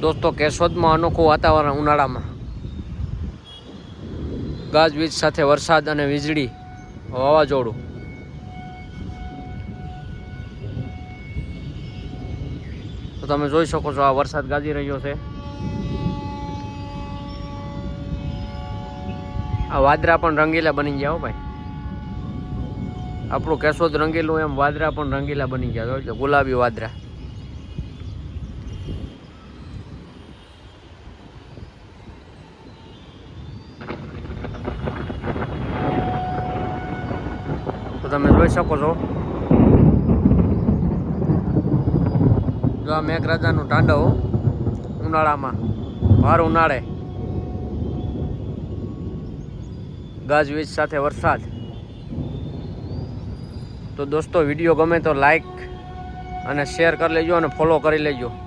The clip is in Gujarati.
દોસ્તો, કેશોદમાં અનોખું વાતાવરણ ઉનાળામાં. ગાજવીજ સાથે વરસાદ અને વીજળી વાવાઝોડું. તો તમે જોઈ શકો છો આ વરસાદ ગાજી રહ્યો છે. આ વાદરા પણ રંગીલા બની ગયા હો ભાઈ. આપણું કેશોદ રંગીલું એમ વાદરા પણ રંગીલા બની ગયા એટલે ગુલાબી વાદરા. તમે જોઈ શકો છો. જો આ મેઘરાજાનું તાંડવ ઉનાળામાં ભાર ઉનાળે. ગાજવીજ સાથે વરસાદ. તો દોસ્તો, વીડિયો ગમે તો લાઈક અને શેર કરી લેજો અને ફોલો કરી લેજો.